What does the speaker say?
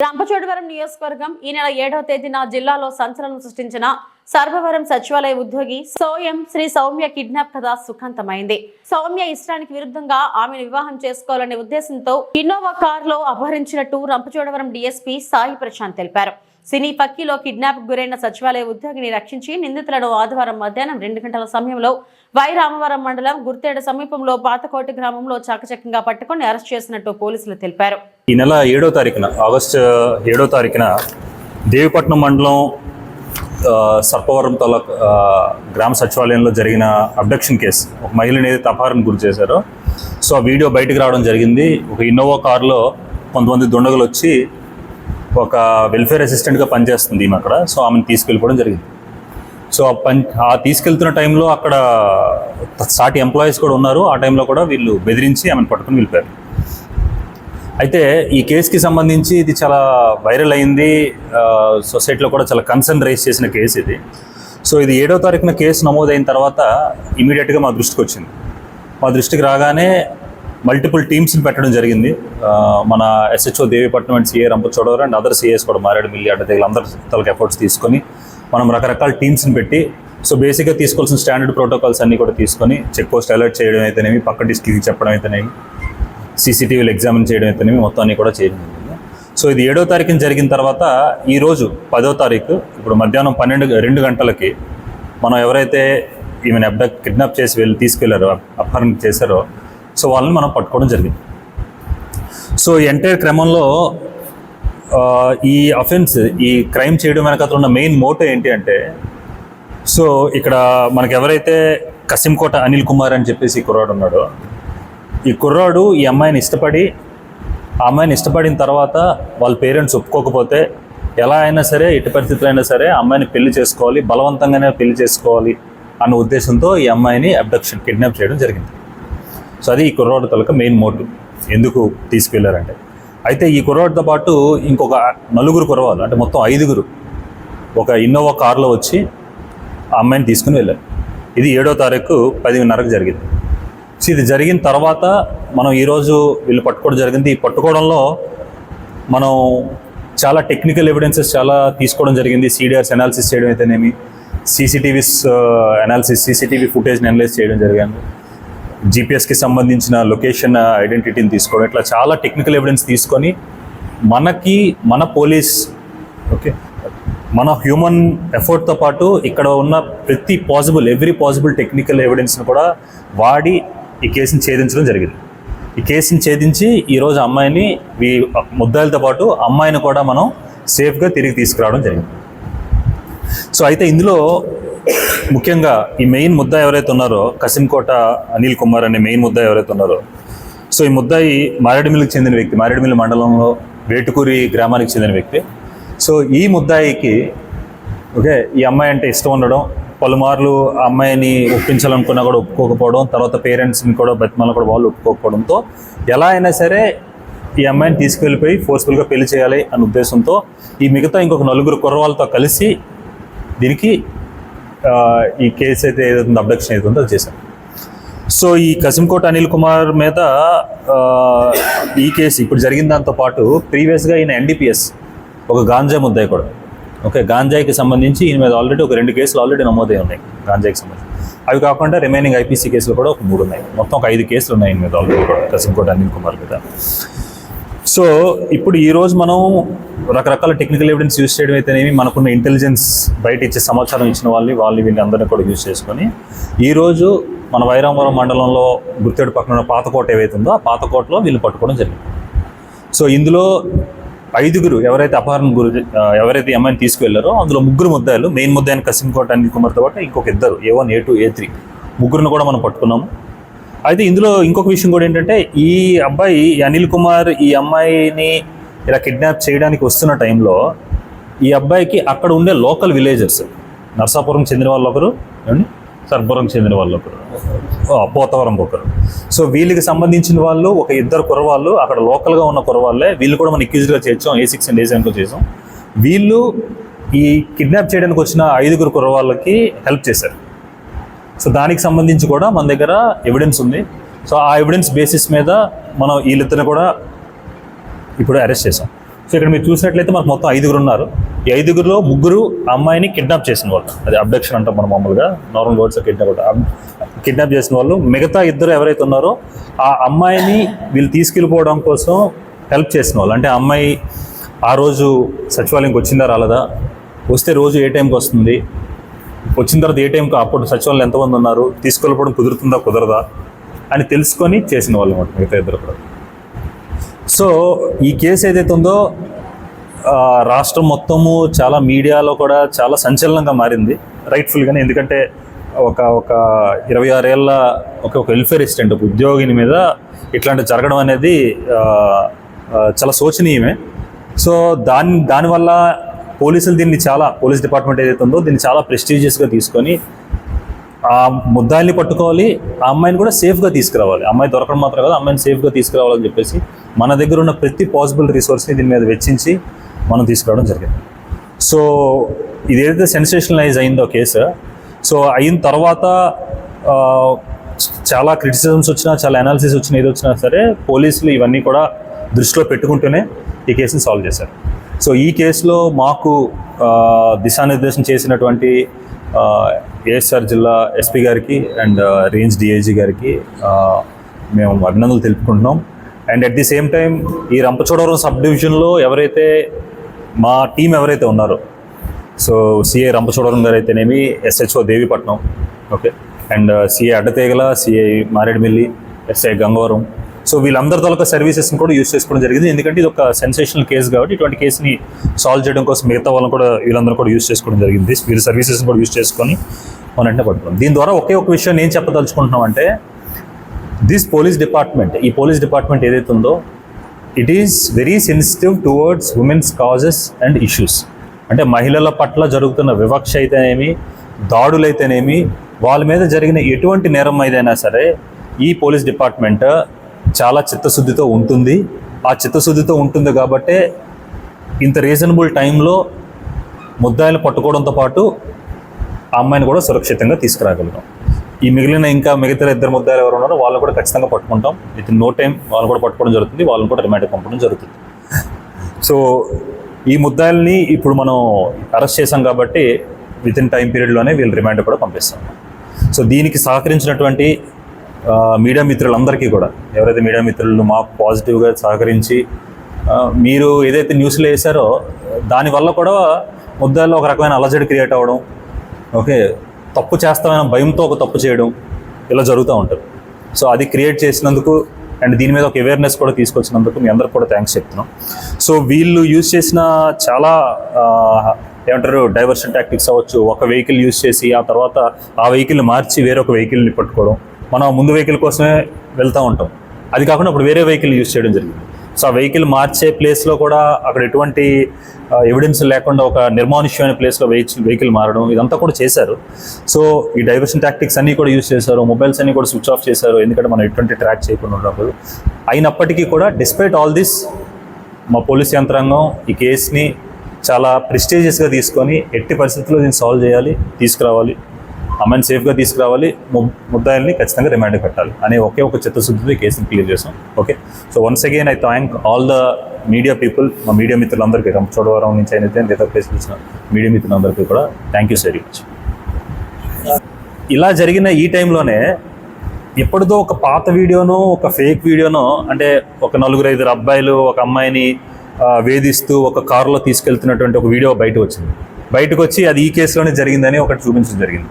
రంపచోడవరం నియోజకవర్గం ఈ నెల ఏడవ తేదీన జిల్లాలో సంచలనం సృష్టించిన సర్వవరం సచివాలయ ఉద్యోగి సోయం శ్రీ సౌమ్య కిడ్నాప్ కథ సుఖాంతమైంది. సౌమ్య ఇష్టానికి విరుద్ధంగా ఆమెను వివాహం చేసుకోవాలనే ఉద్దేశంతో ఇన్నోవా కారులో అపహరించినట్టు Rampachodavaram D S P Sai Prashanth తెలిపారు. సినీ పక్కీలో కిడ్నాప్ గురైన సచివాలయ ఉద్యోగిని రక్షించి నిందితులను ఆదివారం మధ్యాహ్నం రెండు గంటల సమయంలో వై రామవరం మండలం గుర్తేడ సమీపంలో పాతకోటి గ్రామంలో చాకచక్యంగా పట్టుకొని అరెస్ట్ చేసినట్టు పోలీసులు తెలిపారు. ఈ నెల ఏడో తారీఖున ఆగస్టు ఏడో తారీఖున దేవిపట్నం మండలం సర్పవరం తాలూక్ గ్రామ సచివాలయంలో జరిగిన అబ్డక్షన్ కేసు. ఒక మహిళని ఏదైతే గురి చేశారో సో ఆ వీడియో బయటకు రావడం జరిగింది. ఒక ఇన్నోవా కారులో కొంతమంది దుండగులు వచ్చి ఒక వెల్ఫేర్ అసిస్టెంట్గా పనిచేస్తుంది ఈమె అక్కడ. సో ఆమెను తీసుకెళ్ళిపోవడం జరిగింది. సో ఆ పని ఆ తీసుకెళ్తున్న టైంలో అక్కడ సాటి ఎంప్లాయీస్ కూడా ఉన్నారు. ఆ టైంలో కూడా వీళ్ళు బెదిరించి ఆమెను పట్టుకుని వెళ్ళిపోయారు. అయితే ఈ కేసుకి సంబంధించి ఇది చాలా వైరల్ అయింది. సొసైటీలో కూడా చాలా కన్సర్న్ రైజ్ చేసిన కేసు ఇది. సో ఇది ఏడో తారీఖున కేసు నమోదైన తర్వాత ఇమీడియట్గా మా దృష్టికి వచ్చింది. మా దృష్టికి రాగానే మల్టిపుల్ టీమ్స్ని పెట్టడం జరిగింది. మన S H O Devipatnam and C I Rampachodavaram and other C Is కూడా మారేడుమిల్లి దగ్గర అందరి తలకి ఎఫర్ట్స్ తీసుకొని మనం రకరకాల టీమ్స్ని పెట్టి సో బేసిక్గా తీసుకోవాల్సిన స్టాండర్డ్ ప్రోటోకాల్స్ అన్నీ కూడా తీసుకొని చెక్ పోస్ట్ అలర్ట్ చేయడం అయితేనేమి పక్క డిస్ట్రిక్ట్కి చెప్పడం అయితేనేమి సీసీటీవీలు ఎగ్జామిన్ చేయడం అయితేనేమి మొత్తం అన్నీ కూడా చేయడం జరిగింది. సో ఇది ఏడో తారీఖున జరిగిన తర్వాత ఈరోజు పదో తారీఖు ఇప్పుడు మధ్యాహ్నం పన్నెండు రెండు గంటలకి మనం ఎవరైతే ఈమెను అబ్డా కిడ్నాప్ చేసి వెళ్ళి తీసుకెళ్ళారో అపహరణ చేశారో సో వాళ్ళని మనం పట్టుకోవడం జరిగింది. సో ఎంటైర్ క్రమంలో ఈ అఫెన్స్ ఈ క్రైమ్ చేయడం వెనకాల ఉన్న మెయిన్ మోటో ఏంటి అంటే సో ఇక్కడ మనకు ఎవరైతే కసింకోట అనిల్ కుమార్ అని చెప్పేసి ఈ కుర్రాడు ఉన్నాడో ఈ కుర్రాడు ఈ అమ్మాయిని ఇష్టపడి ఆ అమ్మాయిని ఇష్టపడిన తర్వాత వాళ్ళ పేరెంట్స్ ఒప్పుకోకపోతే ఎలా అయినా సరే ఎట్టి పరిస్థితుల్లో అయినా సరే అమ్మాయిని పెళ్ళి చేసుకోవాలి బలవంతంగానే పెళ్ళి చేసుకోవాలి అన్న ఉద్దేశంతో ఈ అమ్మాయిని అబ్డక్షన్ కిడ్నాప్ చేయడం జరిగింది. సో అది ఈ కుర్రాడు తలక మెయిన్ మోటివ్ ఎందుకు తీసుకెళ్ళారంటే? అయితే ఈ కుర్రాడితో పాటు ఇంకొక నలుగురు కుర్రవాళ్ళు అంటే మొత్తం ఐదుగురు ఒక ఇన్నోవా కారులో వచ్చి ఆ అమ్మాయిని తీసుకుని వెళ్ళారు. ఇది ఏడో తారీఖు పదిన్నరకు జరిగింది. సో ఇది జరిగిన తర్వాత మనం ఈరోజు వీళ్ళు పట్టుకోవడం జరిగింది. ఈ పట్టుకోవడంలో మనం చాలా టెక్నికల్ ఎవిడెన్సెస్ చాలా తీసుకోవడం జరిగింది. సీడీఆర్స్ అనాలిసిస్ చేయడం అయితేనేమి C C T Vs analysis C C T V ఫుటేజ్ని analyse చేయడం జరిగింది. జీపీఎస్కి సంబంధించిన లొకేషన్ ఐడెంటిటీని తీసుకోవడం ఇట్లా చాలా టెక్నికల్ ఎవిడెన్స్ తీసుకొని మనకి మన పోలీస్ ఓకే మన హ్యూమన్ ఎఫర్ట్తో పాటు ఇక్కడ ఉన్న ప్రతి పాసిబుల్ ఎవ్రీ పాసిబుల్ టెక్నికల్ ఎవిడెన్స్ని కూడా వాడి ఈ కేసుని ఛేదించడం జరిగింది. ఈ కేసుని ఛేదించి ఈరోజు అమ్మాయిని ఈ ముద్దాయిలతో పాటు అమ్మాయిని కూడా మనం సేఫ్గా తిరిగి తీసుకురావడం జరిగింది. సో అయితే ఇందులో ముఖ్యంగా ఈ మెయిన్ ముద్దా ఎవరైతే ఉన్నారో కసింకోట అనిల్ కుమార్ అనే మెయిన్ ముద్దా ఎవరైతే ఉన్నారో సో ఈ ముద్దాయి మారేడుమిల్లికి చెందిన వ్యక్తి మారేడుమిల్లి మండలంలో వేటుకూరి గ్రామానికి చెందిన వ్యక్తి. సో ఈ ముద్దాయికి ఓకే ఈ అమ్మాయి అంటే ఇష్టం ఉండడం పలుమార్లు ఆ అమ్మాయిని ఒప్పించాలనుకున్నా కూడా ఒప్పుకోకపోవడం తర్వాత పేరెంట్స్ని కూడా బతిమాలను కూడా వాళ్ళు ఒప్పుకోకపోవడంతో ఎలా అయినా సరే ఈ అమ్మాయిని తీసుకెళ్ళిపోయి ఫోర్స్ఫుల్గా పెళ్ళి చేయాలి అనే ఉద్దేశంతో ఈ మిగతా ఇంకొక నలుగురు కుర్రవాళ్ళతో కలిసి దీనికి ఈ కేసు అయితే ఏదైతుందో అబ్డక్షన్ ఏదైతుందో అది చేశారు సో ఈ కసింకోట అనిల్ కుమార్ మీద ఈ కేసు ఇప్పుడు జరిగిన దాంతో పాటు ప్రీవియస్గా ఈయన ఎన్డీపీఎస్ ఒక గాంజా ముద్దాయి కూడా. ఓకే గాంజాయికి సంబంధించి ఈయన మీద ఆల్రెడీ ఒక రెండు కేసులు ఆల్రెడీ నమోదై ఉన్నాయి గాంజాయికి సంబంధించి. అవి కాకుండా రిమైనింగ్ ఐపీసీ కేసులు కూడా ఒక మూడు ఉన్నాయి. మొత్తం ఒక ఐదు కేసులు ఉన్నాయి ఈయన మీద ఆల్రెడీ కూడా కసింకోట అనిల్ కుమార్ మీద. సో ఇప్పుడు ఈరోజు మనం రకరకాల టెక్నికల్ ఎవిడెన్స్ యూస్ చేయడం అయితేనేమి మనకున్న ఇంటెలిజెన్స్ బయట ఇచ్చే సమాచారం ఇచ్చిన వాళ్ళని వాళ్ళని వీళ్ళని అందరినీ కూడా యూజ్ చేసుకొని ఈరోజు మన వైరామవరం మండలంలో గుర్తేడు పక్కన ఉన్న పాతకోట ఏవైతుందో ఆ పాతకోటలో వీళ్ళు పట్టుకోవడం జరిగింది. సో ఇందులో ఐదుగురు ఎవరైతే అపహరణ గురి ఎవరైతే ఈ అమ్మాయిని తీసుకువెళ్ళారో అందులో ముగ్గురు ముద్దాయిలు మెయిన్ ముద్దాయిన కసింకోట అనిల్ కుమార్తో పాటు ఇంకొక ఇద్దరు A one A two A three ముగ్గురిని కూడా మనం పట్టుకున్నాము. అయితే ఇందులో ఇంకొక విషయం కూడా ఏంటంటే ఈ అబ్బాయి ఈ అనిల్ కుమార్ ఈ అమ్మాయిని ఇలా కిడ్నాప్ చేయడానికి వస్తున్న టైంలో ఈ అబ్బాయికి అక్కడ ఉండే లోకల్ విలేజర్స్ నర్సాపురం చెందిన వాళ్ళు ఒకరు సర్పురం చెందిన వాళ్ళు ఒకరు. పోతవరం ఒకరు. సో వీళ్ళకి సంబంధించిన వాళ్ళు ఒక ఇద్దరు కురవాళ్ళు అక్కడ లోకల్గా ఉన్న కురవాళ్ళే వీళ్ళు కూడా మనం ఎక్యూజ్గా చేర్చాం ఏ సిక్స్ అండ్ ఏ సెవెన్లో చేసాం. వీళ్ళు ఈ కిడ్నాప్ చేయడానికి వచ్చిన ఐదుగురు కురవాళ్ళకి హెల్ప్ చేశారు. సో దానికి సంబంధించి కూడా మన దగ్గర ఎవిడెన్స్ ఉంది. సో ఆ ఎవిడెన్స్ బేసిస్ మీద మనం వీళ్ళిద్దరిని కూడా ఇప్పుడు అరెస్ట్ చేసాం సో ఇక్కడ మీరు చూసినట్లయితే మనకు మొత్తం ఐదుగురు ఉన్నారు. ఈ ఐదుగురులో ముగ్గురు అమ్మాయిని కిడ్నాప్ చేసిన వాళ్ళు. అది అబ్డక్షన్ అంటాం మనం మామూలుగా. నార్మల్ వర్డ్స్ కిడ్నాప్ కిడ్నాప్ చేసిన వాళ్ళు. మిగతా ఇద్దరు ఎవరైతే ఉన్నారో ఆ అమ్మాయిని వీళ్ళు తీసుకెళ్ళిపోవడం కోసం హెల్ప్ చేసిన వాళ్ళు. అంటే అమ్మాయి ఆ రోజు సచివాలయంకి వచ్చిందా రాలేదా? వస్తే రోజు ఏ టైంకి వస్తుంది? వచ్చిన తర్వాత ఏ టైంకి అప్పుడు సచివాలయం ఎంతమంది ఉన్నారు తీసుకెళ్ళిపోవడం కుదురుతుందా కుదరదా అని తెలుసుకొని చేసిన వాళ్ళు అనమాట మిగతా ఇద్దరు కూడా. సో ఈ కేసు ఏదైతే ఉందో రాష్ట్రం మొత్తము చాలా మీడియాలో కూడా చాలా సంచలనంగా మారింది రైట్ఫుల్గానే. ఎందుకంటే ఒక ఒక ఇరవై ఆరేళ్ళ ఒక ఒక వెల్ఫేర్ అసిస్టెంట్ ఒక ఉద్యోగిని మీద ఇట్లాంటి జరగడం అనేది చాలా శోచనీయమే. సో దాని దానివల్ల పోలీసులు దీన్ని చాలా పోలీస్ డిపార్ట్మెంట్ ఏదైతే ఉందో దీన్ని చాలా ప్రెస్టీజియస్గా తీసుకొని ఆ ముద్దాయిల్ని పట్టుకోవాలి ఆ అమ్మాయిని కూడా సేఫ్గా తీసుకురావాలి. అమ్మాయి దొరకడం మాత్రం కాదు అమ్మాయిని సేఫ్గా తీసుకురావాలని చెప్పేసి మన దగ్గర ఉన్న ప్రతి పాసిబుల్ రిసోర్స్ని దీని మీద వెచ్చించి మనం తీసుకురావడం జరిగింది. సో ఇది ఏదైతే సెన్సేషనలైజ్ అయిందో కేసు సో అయిన తర్వాత చాలా క్రిటిసిజమ్స్ వచ్చినా చాలా అనాలిసిస్ వచ్చినా ఏది వచ్చినా సరే పోలీసులు ఇవన్నీ కూడా దృష్టిలో పెట్టుకుంటూనే ఈ కేసుని సాల్వ్ చేశారు. సో ఈ కేసులో మాకు దిశానిర్దేశం చేసినటువంటి ఏఎస్ఆర్ జిల్లా ఎస్పీ గారికి అండ్ రేంజ్ డిఐజీ గారికి మేము అభినందనలు తెలుపుకుంటున్నాం. And at the same time ఈ రంపచోడవరం సబ్ డివిజన్లో ఎవరైతే మా టీం ఎవరైతే ఉన్నారో సో సిఏ రంపచోడవరం గారు అయితేనేమి S H O Devipatnam okay. And C I Addateegala C I Maredumilli S I Gangavaram so వీళ్ళందరి తాలూకా సర్వీసెస్ని కూడా యూస్ చేసుకోవడం జరిగింది. ఎందుకంటే ఇది ఒక సెన్సేషనల్ కేసు కాబట్టి ఇటువంటి కేసుని సాల్వ్ చేయడం కోసం మిగతా వాళ్ళని కూడా వీళ్ళందరూ కూడా యూస్ చేసుకోవడం జరిగింది. వీళ్ళ సర్వీసెస్ని కూడా యూస్ చేసుకొని మన వెంటనే పట్టుకున్నాం దీని ద్వారా ఒకే ఒక విషయం నేను చెప్పదలుచుకుంటున్నాం అంటే దిస్ పోలీస్ డిపార్ట్మెంట్ ఈ పోలీస్ డిపార్ట్మెంట్ ఏదైతే ఉందో it is very sensitive towards women's causes and issues అంటే మహిళల పట్ల జరుగుతున్న వివక్ష అయితేనేమి దాడులైతేనేమి వాళ్ళ మీద జరిగిన ఎటువంటి నేరం ఏదైనా సరే ఈ పోలీస్ డిపార్ట్మెంట్ చాలా చిత్తశుద్ధితో ఉంటుంది. ఆ చిత్తశుద్ధితో ఉంటుంది కాబట్టే ఇంత రీజనబుల్ టైంలో ముద్దాయిలు పట్టుకోవడంతో పాటు ఆ అమ్మాయిని కూడా సురక్షితంగా తీసుకురాగలుగుతాం. ఈ మిగిలిన ఇంకా మిగతా ఇద్దరు ముద్దాయిలు ఎవరు ఉన్నారో వాళ్ళు కూడా ఖచ్చితంగా పట్టుకుంటాం. విత్ నో టైం వాళ్ళు కూడా పట్టుకోవడం జరుగుతుంది. వాళ్ళని కూడా రిమాండ్కి పంపడం జరుగుతుంది. సో ఈ ముద్దాయిల్ని ఇప్పుడు మనం అరెస్ట్ చేశాం కాబట్టి విత్ ఇన్ టైం పీరియడ్లోనే వీళ్ళు రిమాండ్ కూడా పంపిస్తాం. సో దీనికి సహకరించినటువంటి మీడియా మిత్రులందరికీ కూడా ఎవరైతే మీడియా మిత్రులు మాకు పాజిటివ్గా సహకరించి మీరు ఏదైతే న్యూస్లో వేశారో దానివల్ల కూడా ముద్దాయిల్లో ఒక రకమైన అలజడి క్రియేట్ అవ్వడం ఓకే తప్పు చేస్తామని భయంతో ఒక తప్పు చేయడం ఇలా జరుగుతూ ఉంటుంది. సో అది క్రియేట్ చేసినందుకు అండ్ దీని మీద ఒక అవేర్నెస్ కూడా తీసుకొచ్చినందుకు మీ అందరికి కూడా థ్యాంక్స్ చెప్తున్నాం. సో వీళ్ళు యూజ్ చేసిన చాలా ఏమంటారు డైవర్షన్ టాక్టిక్స్ అవ్వచ్చు. ఒక వెహికల్ యూజ్ చేసి ఆ తర్వాత ఆ వెహికల్ని మార్చి వేరొక వెహికల్ని పట్టుకోవడం. మనం ముందు వెహికల్ కోసమే వెళ్తూ ఉంటాం. అది కాకుండా అప్పుడు వేరే వెహికల్ యూజ్ చేయడం జరిగింది. సో ఆ వెహికల్ మార్చే ప్లేస్లో కూడా అక్కడ ఎటువంటి ఎవిడెన్స్ లేకుండా ఒక నిర్మానుష్యమైన ప్లేస్లో వెహికల్ వెహికల్ మారడం ఇదంతా కూడా చేశారు. సో ఈ డైవర్షన్ టాక్టిక్స్ అన్నీ కూడా యూజ్ చేశారు. మొబైల్స్ అన్నీ కూడా స్విచ్ ఆఫ్ చేశారు. ఎందుకంటే మనం ఎటువంటి ట్రాక్ చేయకుండా ఉన్నప్పుడు అయినప్పటికీ కూడా డిస్పైట్ ఆల్ దిస్ మా పోలీస్ యంత్రాంగం ఈ కేసుని చాలా ప్రిస్టేజియస్గా తీసుకొని ఎట్టి పరిస్థితుల్లో దీన్ని సాల్వ్ చేయాలి తీసుకురావాలి. అమ్మాయిని సేఫ్గా తీసుకురావాలి. ము- ముద్దాయిల్ని ఖచ్చితంగా రిమాండ్ పెట్టాలి అనే ఒకే ఒక చిత్తశుద్ధితో కేసును కేసుని క్లియర్ చేసాం. Okay so once again I thank all the media people మా మీడియా మిత్రులందరికీ చోడవరం నుంచి అయితే లేదా ప్లేస్ వచ్చిన మీడియా మిత్రులందరికీ కూడా థ్యాంక్ యూ వెరీ మచ్ ఇలా జరిగిన ఈ టైంలోనే ఎప్పటిదో ఒక పాత వీడియోనో ఒక ఫేక్ వీడియోనో అంటే ఒక నలుగురు ఐదుగురు అబ్బాయిలు ఒక అమ్మాయిని వేధిస్తూ ఒక కారులో తీసుకెళ్తున్నటువంటి ఒక వీడియో బయట వచ్చింది. బయటకు వచ్చి అది ఈ కేసులోనే జరిగిందని ఒకటి చూపించడం జరిగింది.